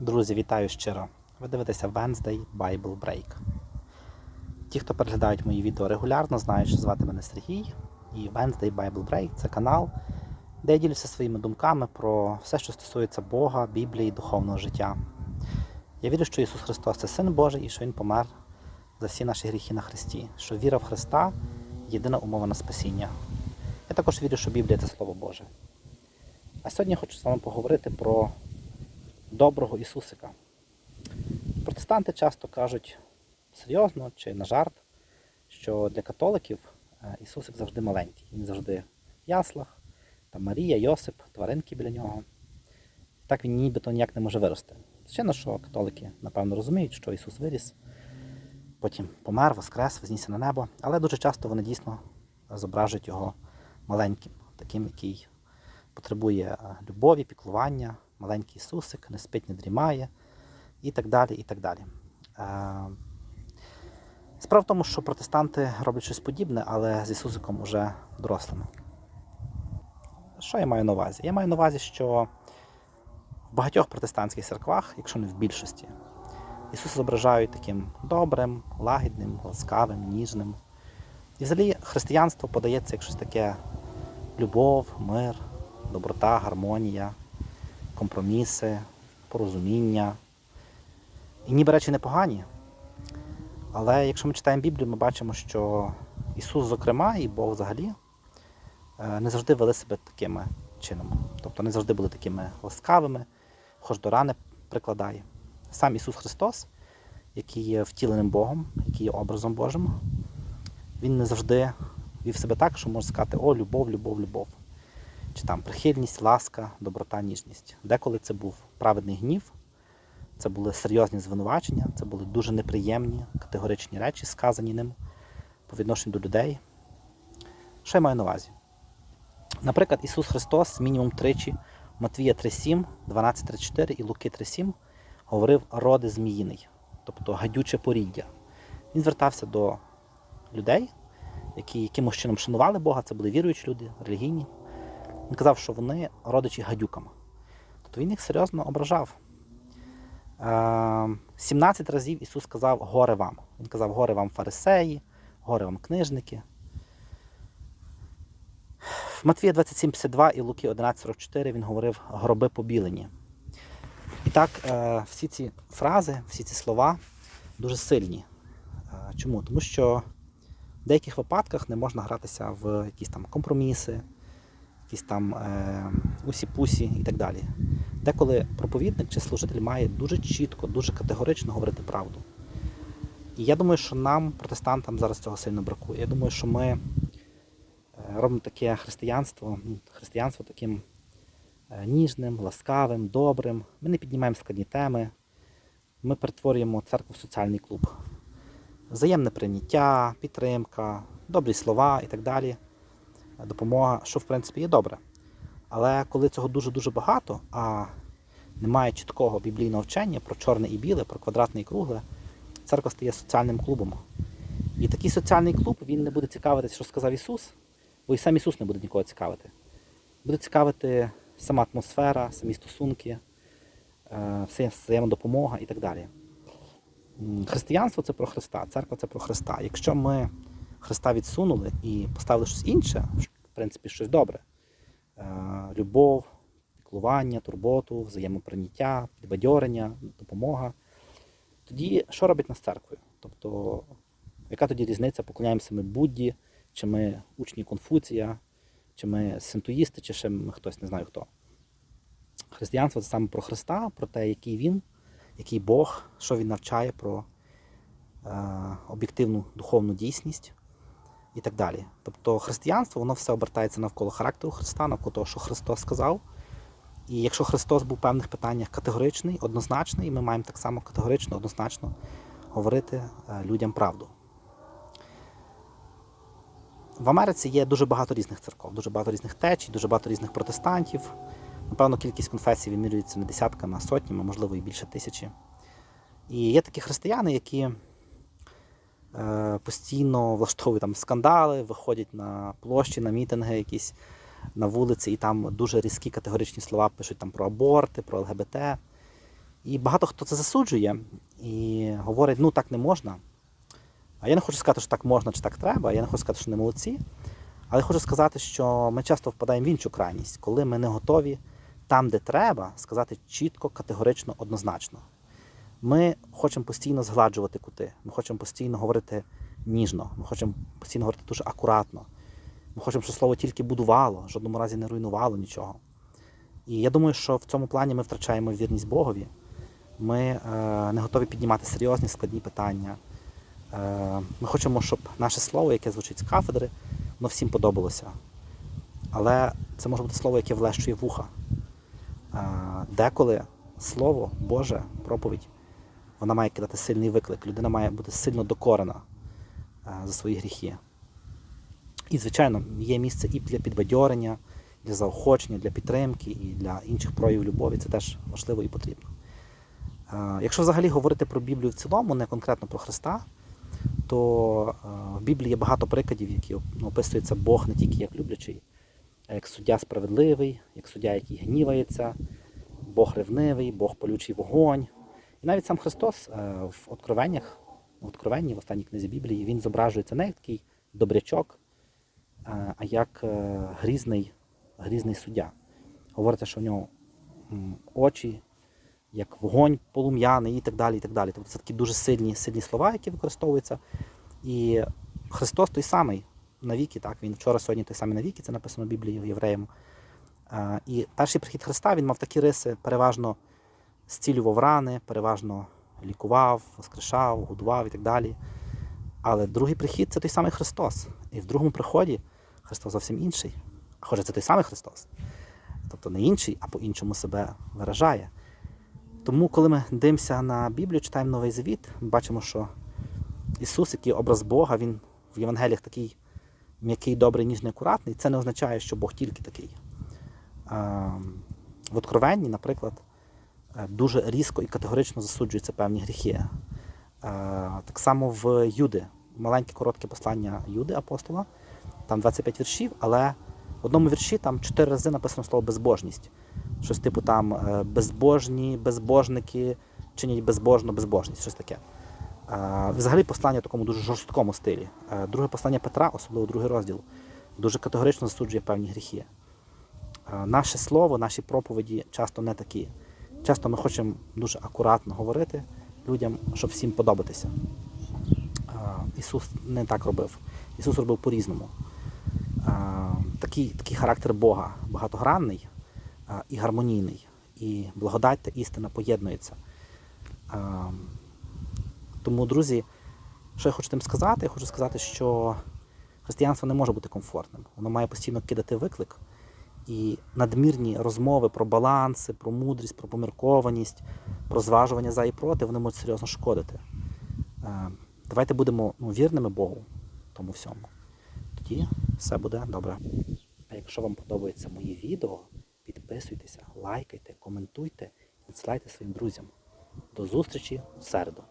Друзі, вітаю щиро. Ви дивитеся Wednesday Bible Break. Ті, хто переглядають мої відео регулярно, знають, що звати мене Сергій. І Wednesday Bible Break це канал, де я ділюся своїми думками про все, що стосується Бога, Біблії, духовного життя. Я вірю, що Ісус Христос це Син Божий і що Він помер за всі наші гріхи на Христі, що віра в Христа єдина умова на спасіння. Я також вірю, що Біблія це Слово Боже. А сьогодні я хочу з вами поговорити про доброго Ісусика. Протестанти часто кажуть серйозно чи на жарт, що для католиків е, Ісусик завжди маленький. Він завжди в яслах, там Марія, Йосип, тваринки біля нього. Так він нібито ніяк не може вирости. Звичайно, що католики, напевно, розуміють, що Ісус виріс, потім помер, воскрес, вознісся на небо, але дуже часто вони дійсно зображують його маленьким, таким, який потребує е, любові, піклування, маленький Ісусик, не спить, не дрімає і так далі. і так далі. Е, Справа в тому, що протестанти роблять щось подібне, але з Ісусиком уже дорослими. Що я маю на увазі? Я маю на увазі, що в багатьох протестантських церквах, якщо не в більшості, Ісуса зображають таким добрим, лагідним, ласкавим, ніжним. І взагалі християнство подається як щось таке любов, мир, доброта, гармонія, компроміси, порозуміння. І ніби речі непогані. Але якщо ми читаємо Біблію, ми бачимо, що Ісус, зокрема, і Бог взагалі е, не завжди вели себе такими чином. Тобто не завжди були такими ласкавими, хоч до рани прикладає. Сам Ісус Христос, який є втіленим Богом, який є образом Божим, Він не завжди вів себе так, що можна сказати, о, любов, любов, любов. Чи там прихильність, ласка, доброта, ніжність. Деколи це був праведний гнів, це були серйозні звинувачення, це були дуже неприємні, категоричні речі, сказані ним по відношенню до людей. Що я маю на увазі? Наприклад, Ісус Христос мінімум тричі Матвія 3,7, 12,34 і Луки 3,7 говорив роди зміїний, тобто гадюче поріддя. Він звертався до людей, які якимось чином шанували Бога, це були віруючі люди, релігійні. Він казав, що вони родичі гадюкам. Тобто він їх серйозно ображав. Е, 17 разів Ісус сказав горе вам. Він казав, горе вам фарисеї, горе вам книжники. В Матвія 27,52 і Луки 11,44 він говорив гроби побілені. І так, е, всі ці фрази, всі ці слова дуже сильні. Е, Чому? Тому що в деяких випадках не можна гратися в якісь там компроміси, якісь там е, усі-пусі і так далі. Деколи проповідник чи служитель має дуже чітко, дуже категорично говорити правду. І я думаю, що нам, протестантам, зараз цього сильно бракує. Я думаю, що ми е, робимо таке християнство, ну, християнство таким е, ніжним, ласкавим, добрим. Ми не піднімаємо складні теми. Ми перетворюємо церкву в соціальний клуб. Взаємне прийняття, підтримка, добрі слова і так далі. Допомога, що в принципі є добре. Але коли цього дуже-дуже багато, а немає чіткого біблійного вчення про чорне і біле, про квадратне і кругле, церква стає соціальним клубом. І такий соціальний клуб він не буде цікавитися, що сказав Ісус, бо і сам Ісус не буде нікого цікавити. Буде цікавити сама атмосфера, самі стосунки, е, взаємодопомога і так далі. Християнство це про Христа, церква це про Христа. Якщо ми Христа відсунули і поставили щось інше, в принципі, щось добре, е, любов, піклування, турботу, взаємоприйняття, підбадьорення, допомога, тоді що робить нас церквою? Тобто, яка тоді різниця, поклоняємося ми Будді, чи ми учні Конфуція, чи ми синтуїсти, чи ще ми хтось не знаю хто. Християнство це саме про Христа, про те, який Він, який Бог, що Він навчає про е, об'єктивну духовну дійсність і так далі. Тобто християнство, воно все обертається навколо характеру Христа, навколо того, що Христос сказав. І якщо Христос був в певних питаннях категоричний, однозначний, ми маємо так само категорично, однозначно говорити е, людям правду. В Америці є дуже багато різних церков, дуже багато різних течій, дуже багато різних протестантів. Напевно, кількість конфесій вимірюється не десятками, а сотнями, можливо, і більше тисячі. І є такі християни, які постійно влаштовують там скандали, виходять на площі, на мітинги якісь на вулиці, і там дуже різкі категоричні слова пишуть там про аборти, про ЛГБТ. І багато хто це засуджує і говорить, ну так не можна. А я не хочу сказати, що так можна чи так треба, я не хочу сказати, що не молодці. Але хочу сказати, що ми часто впадаємо в іншу крайність, коли ми не готові там, де треба, сказати чітко, категорично, однозначно. Ми хочемо постійно згладжувати кути, ми хочемо постійно говорити ніжно, ми хочемо постійно говорити дуже акуратно. Ми хочемо, щоб слово тільки будувало, в жодному разі не руйнувало нічого. І я думаю, що в цьому плані ми втрачаємо вірність Богові. Ми е, не готові піднімати серйозні складні питання. Е, ми хочемо, щоб наше слово, яке звучить з кафедри, воно всім подобалося. Але це може бути слово, яке влещує вуха. Е, деколи слово Боже, проповідь, вона має кидати сильний виклик. Людина має бути сильно докорена е, за свої гріхи. І, звичайно, є місце і для підбадьорення, для заохочення, для підтримки і для інших проявів любові. Це теж важливо і потрібно. Е, Якщо взагалі говорити про Біблію в цілому, не конкретно про Христа, то е, в Біблії є багато прикладів, які ну, описується Бог не тільки як люблячий, а як суддя справедливий, як суддя, який гнівається, Бог ревнивий, Бог полючий вогонь. І навіть сам Христос е, в Откровеннях, в Откровенні, в останній книзі Біблії, він зображується не як такий добрячок, е, а як е, грізний, грізний суддя. Говориться, що в нього очі, як вогонь полум'яний і так далі. і так далі. Тобто це такі дуже сильні, сильні слова, які використовуються. І Христос той самий навіки, так, він вчора, сьогодні той самий навіки, це написано в Біблії євреям. І перший прихід Христа він мав такі риси, переважно зцілював рани, переважно лікував, воскрешав, годував і так далі. Але другий прихід це той самий Христос. І в другому приході Христос зовсім інший. Хоча це той самий Христос. Тобто не інший, а по-іншому себе виражає. Тому, коли ми дивимося на Біблію, читаємо Новий Завіт, ми бачимо, що Ісус, який образ Бога, Він в Євангеліях такий м'який, добрий, ніжний, акуратний. Це не означає, що Бог тільки такий. В Откровенні, наприклад, дуже різко і категорично засуджуються певні гріхи. Так само в Юди, маленьке коротке послання Юди апостола, там 25 віршів, але в одному вірші там 4 рази написано слово безбожність. Щось типу там е, безбожні, безбожники чинять безбожно безбожність, щось таке. Е, Взагалі послання в такому дуже жорсткому стилі. Е, Друге послання Петра, особливо другий розділ, дуже категорично засуджує певні гріхи. Е, Наше слово, наші проповіді часто не такі. Часто ми хочемо дуже акуратно говорити людям, щоб всім подобатися. Ісус не так робив. Ісус робив по-різному. Такий, такий характер Бога багатогранний і гармонійний. І благодать та істина поєднуються. Е, Тому, друзі, що я хочу тим сказати? Я хочу сказати, що християнство не може бути комфортним. Воно має постійно кидати виклик. І надмірні розмови про баланси, про мудрість, про поміркованість, про зважування за і проти, вони можуть серйозно шкодити. Е, Давайте будемо ну, вірними Богу тому всьому. Тоді все буде добре. А якщо вам подобаються мої відео, підписуйтеся, лайкайте, коментуйте, надсилайте своїм друзям. До зустрічі у середу.